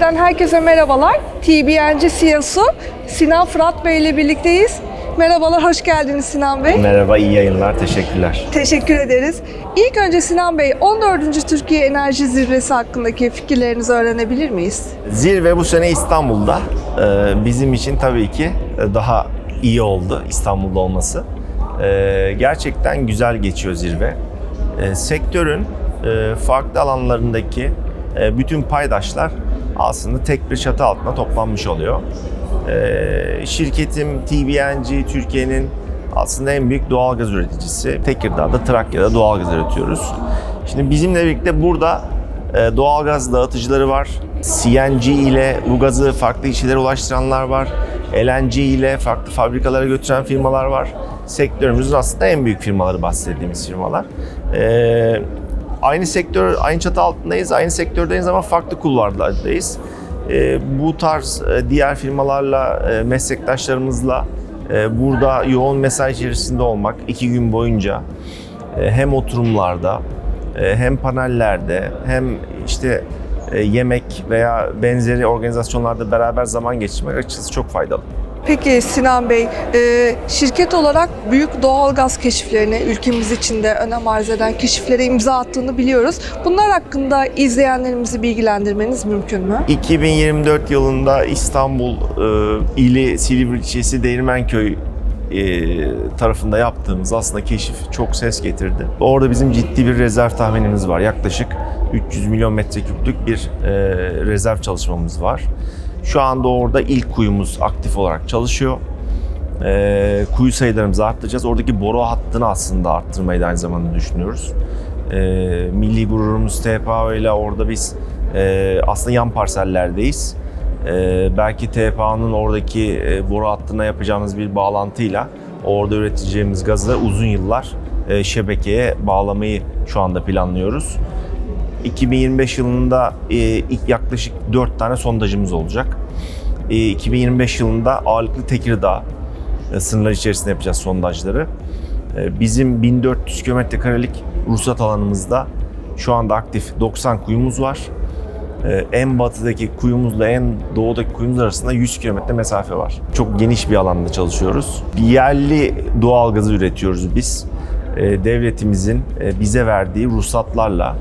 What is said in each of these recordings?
TV'den herkese merhabalar. TBNC CEO'su Sinan Fırat Bey ile birlikteyiz. Merhabalar, hoş geldiniz Sinan Bey. Merhaba, iyi yayınlar. Teşekkürler. Teşekkür ederiz. İlk önce Sinan Bey, 14. Türkiye Enerji Zirvesi hakkındaki fikirlerinizi öğrenebilir miyiz? Zirve bu sene İstanbul'da. Ee, Bizim için tabii ki daha iyi oldu İstanbul'da olması. Ee, Gerçekten güzel geçiyor zirve. Ee, Sektörün e, farklı alanlarındaki e, bütün paydaşlar aslında tek bir çatı altında toplanmış oluyor. Ee, Şirketim TBNG Türkiye'nin aslında en büyük doğalgaz üreticisi. Tekirdağ'da, Trakya'da doğalgaz üretiyoruz. Şimdi bizimle birlikte burada e, doğalgaz dağıtıcıları var. CNG ile bu gazı farklı işlere ulaştıranlar var. LNG ile farklı fabrikalara götüren firmalar var. Sektörümüzün aslında en büyük firmaları bahsettiğimiz firmalar. Ee, aynı sektör, aynı çatı altındayız, aynı sektördeyiz ama farklı kulvarlardayız. Ee, bu tarz e, diğer firmalarla, e, meslektaşlarımızla e, burada yoğun mesai içerisinde olmak iki gün boyunca e, hem oturumlarda e, hem panellerde hem işte e, yemek veya benzeri organizasyonlarda beraber zaman geçirmek açıkçası çok faydalı. Peki Sinan Bey, e, şirket olarak büyük doğalgaz keşiflerine, ülkemiz içinde önem arz eden keşiflere imza attığını biliyoruz. Bunlar hakkında izleyenlerimizi bilgilendirmeniz mümkün mü? 2024 yılında İstanbul e, ili Silivri ilçesi Değirmenköy e, tarafında yaptığımız aslında keşif çok ses getirdi. Orada bizim ciddi bir rezerv tahminimiz var. Yaklaşık 300 milyon metreküplük bir rezerv çalışmamız var. Şu anda orada ilk kuyumuz aktif olarak çalışıyor. E, kuyu sayılarımızı arttıracağız. Oradaki boru hattını aslında arttırmayı da aynı zamanda düşünüyoruz. E, milli gururumuz TPA ile orada biz e, aslında yan parsellerdeyiz. E, belki TPA'nın oradaki e, boru hattına yapacağımız bir bağlantıyla orada üreteceğimiz gazı uzun yıllar e, şebekeye bağlamayı şu anda planlıyoruz. 2025 yılında e, ilk yaklaşık 4 tane sondajımız olacak. E, 2025 yılında ağırlıklı Tekirdağ e, sınırlar içerisinde yapacağız sondajları. E, bizim 1400 kilometre karelik ruhsat alanımızda şu anda aktif 90 kuyumuz var. E, en batıdaki kuyumuzla en doğudaki kuyumuz arasında 100 kilometre mesafe var. Çok geniş bir alanda çalışıyoruz. Bir yerli doğal gazı üretiyoruz biz. E, devletimizin e, bize verdiği ruhsatlarla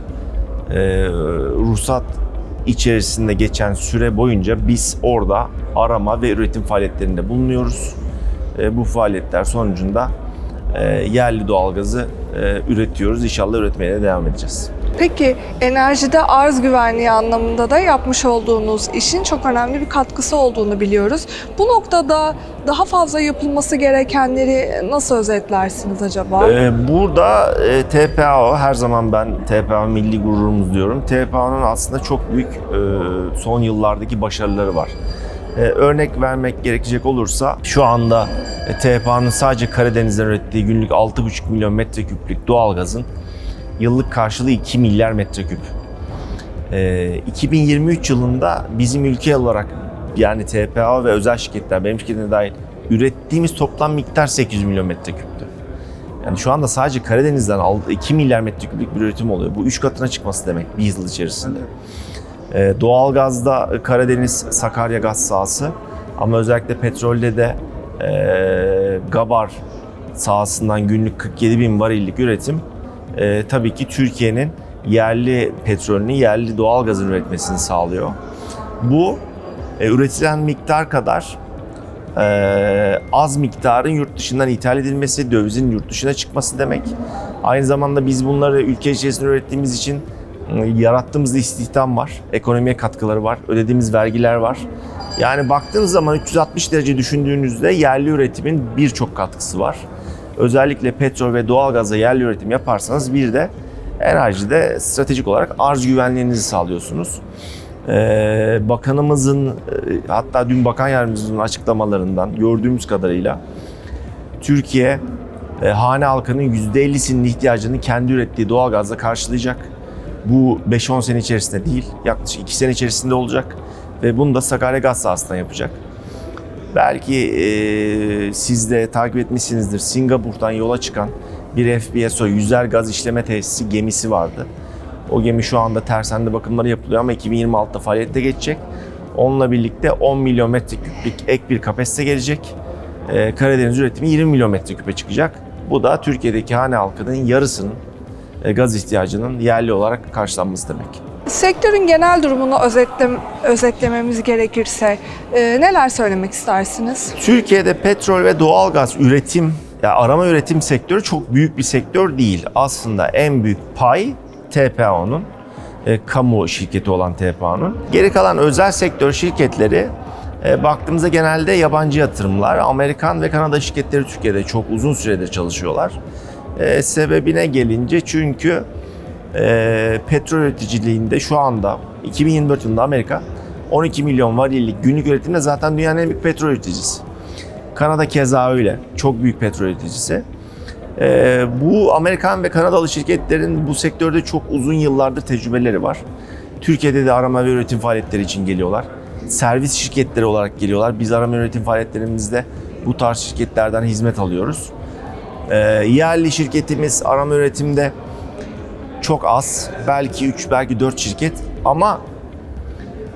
e, ruhsat içerisinde geçen süre boyunca biz orada arama ve üretim faaliyetlerinde bulunuyoruz. E, bu faaliyetler sonucunda e, yerli doğalgazı e, üretiyoruz. İnşallah üretmeye de devam edeceğiz. Peki enerjide arz güvenliği anlamında da yapmış olduğunuz işin çok önemli bir katkısı olduğunu biliyoruz. Bu noktada daha fazla yapılması gerekenleri nasıl özetlersiniz acaba? Ee, Burada e, TPAO, her zaman ben TPAO milli gururumuz diyorum. TPAO'nun aslında çok büyük e, son yıllardaki başarıları var. E, Örnek vermek gerekecek olursa şu anda e, TPAO'nun sadece Karadeniz'den ürettiği günlük 6,5 milyon metreküplük doğalgazın yıllık karşılığı 2 milyar metreküp. E, 2023 yılında bizim ülke olarak yani TPAO ve özel şirketler, benim şirketime dahil ürettiğimiz toplam miktar 800 milyon metreküptü. Yani şu anda sadece Karadeniz'den aldığı 2 milyar metreküplük bir üretim oluyor. Bu 3 katına çıkması demek bir yıl içerisinde. Ee, doğalgazda Karadeniz Sakarya gaz sahası ama özellikle petrolde de e, Gabar sahasından günlük 47 bin varillik üretim e, tabii ki Türkiye'nin yerli petrolünü, yerli doğalgazın üretmesini sağlıyor. Bu e, üretilen miktar kadar e, az miktarın yurt dışından ithal edilmesi, dövizin yurt dışına çıkması demek. Aynı zamanda biz bunları ülke içerisinde ürettiğimiz için e, yarattığımız istihdam var, ekonomiye katkıları var, ödediğimiz vergiler var. Yani baktığınız zaman 360 derece düşündüğünüzde yerli üretimin birçok katkısı var. Özellikle petrol ve doğalgaza yerli üretim yaparsanız bir de enerjide stratejik olarak arz güvenliğinizi sağlıyorsunuz. Ee, bakanımızın e, hatta dün bakan yardımcımızın açıklamalarından gördüğümüz kadarıyla Türkiye e, hane halkının %50'sinin ihtiyacını kendi ürettiği doğalgazla karşılayacak. Bu 5-10 sene içerisinde değil, yaklaşık 2 sene içerisinde olacak ve bunu da Sakarya Gaz sahasından yapacak. Belki e, siz de takip etmişsinizdir. Singapur'dan yola çıkan bir FPSO yüzer gaz işleme tesisi gemisi vardı. O gemi şu anda tersende bakımları yapılıyor ama 2026'da faaliyete geçecek. Onunla birlikte 10 milyon metreküplük ek bir kapasite gelecek. Ee, Karadeniz üretimi 20 milyon metreküpe çıkacak. Bu da Türkiye'deki hane halkının yarısının e, gaz ihtiyacının yerli olarak karşılanması demek. Sektörün genel durumunu özetlem, özetlememiz gerekirse e, neler söylemek istersiniz? Türkiye'de petrol ve doğalgaz üretim, ya arama üretim sektörü çok büyük bir sektör değil. Aslında en büyük pay TPAO'nun, e, kamu şirketi olan TPAO'nun. Geri kalan özel sektör şirketleri e, baktığımızda genelde yabancı yatırımlar, Amerikan ve Kanada şirketleri Türkiye'de çok uzun süredir çalışıyorlar. E, sebebine gelince çünkü e, petrol üreticiliğinde şu anda 2024 yılında Amerika 12 milyon varillik günlük üretimde zaten dünyanın en büyük petrol üreticisi. Kanada keza öyle. Çok büyük petrol üreticisi. Ee, bu Amerikan ve Kanadalı şirketlerin bu sektörde çok uzun yıllardır tecrübeleri var. Türkiye'de de arama ve üretim faaliyetleri için geliyorlar. Servis şirketleri olarak geliyorlar. Biz arama ve üretim faaliyetlerimizde bu tarz şirketlerden hizmet alıyoruz. Ee, yerli şirketimiz arama üretimde çok az. Belki 3, belki 4 şirket. Ama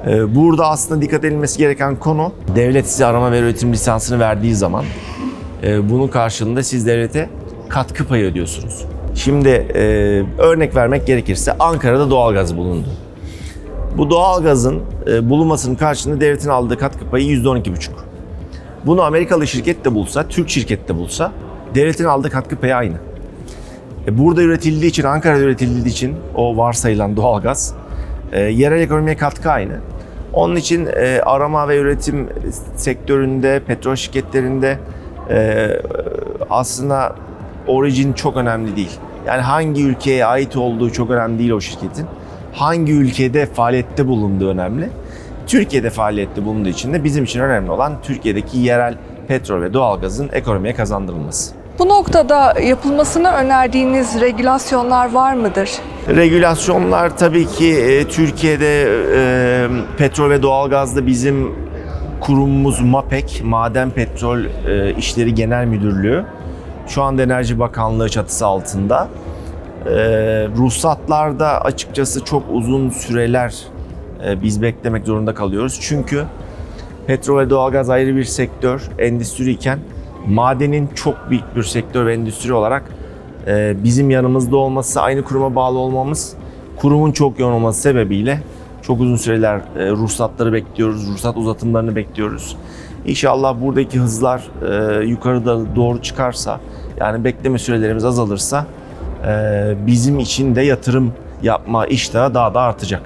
ee, Burada aslında dikkat edilmesi gereken konu devlet size arama ve üretim lisansını verdiği zaman e, bunun karşılığında siz devlete katkı payı ödüyorsunuz. Şimdi e, örnek vermek gerekirse Ankara'da doğalgaz bulundu. Bu doğalgazın e, bulunmasının karşılığında devletin aldığı katkı payı %12,5. Bunu Amerikalı şirket de bulsa, Türk şirket de bulsa devletin aldığı katkı payı aynı. E, Burada üretildiği için, Ankara'da üretildiği için o varsayılan doğalgaz e, yerel ekonomiye katkı aynı. Onun için e, arama ve üretim sektöründe, petrol şirketlerinde e, aslında origin çok önemli değil. Yani hangi ülkeye ait olduğu çok önemli değil o şirketin. Hangi ülkede faaliyette bulunduğu önemli. Türkiye'de faaliyette bulunduğu için de bizim için önemli olan Türkiye'deki yerel petrol ve doğalgazın ekonomiye kazandırılması. Bu noktada yapılmasını önerdiğiniz regülasyonlar var mıdır? Regülasyonlar tabii ki e, Türkiye'de e, petrol ve doğalgazda bizim kurumumuz MAPEK, Maden Petrol e, İşleri Genel Müdürlüğü. Şu anda Enerji Bakanlığı çatısı altında. E, ruhsatlarda açıkçası çok uzun süreler e, biz beklemek zorunda kalıyoruz. Çünkü petrol ve doğalgaz ayrı bir sektör, endüstri iken madenin çok büyük bir sektör ve endüstri olarak e, bizim yanımızda olması, aynı kuruma bağlı olmamız, kurumun çok yoğun olması sebebiyle çok uzun süreler e, ruhsatları bekliyoruz, ruhsat uzatımlarını bekliyoruz. İnşallah buradaki hızlar e, yukarıda doğru çıkarsa, yani bekleme sürelerimiz azalırsa e, bizim için de yatırım yapma iştahı daha da artacak.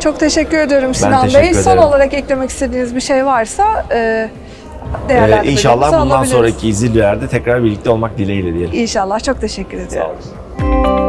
Çok teşekkür ediyorum Sinan teşekkür Bey. Son ederim. olarak eklemek istediğiniz bir şey varsa e, Ee, inşallah bundan alabiliriz. sonraki zillerde tekrar birlikte olmak dileğiyle diyelim. İnşallah. Çok teşekkür ediyorum. Sağ olun.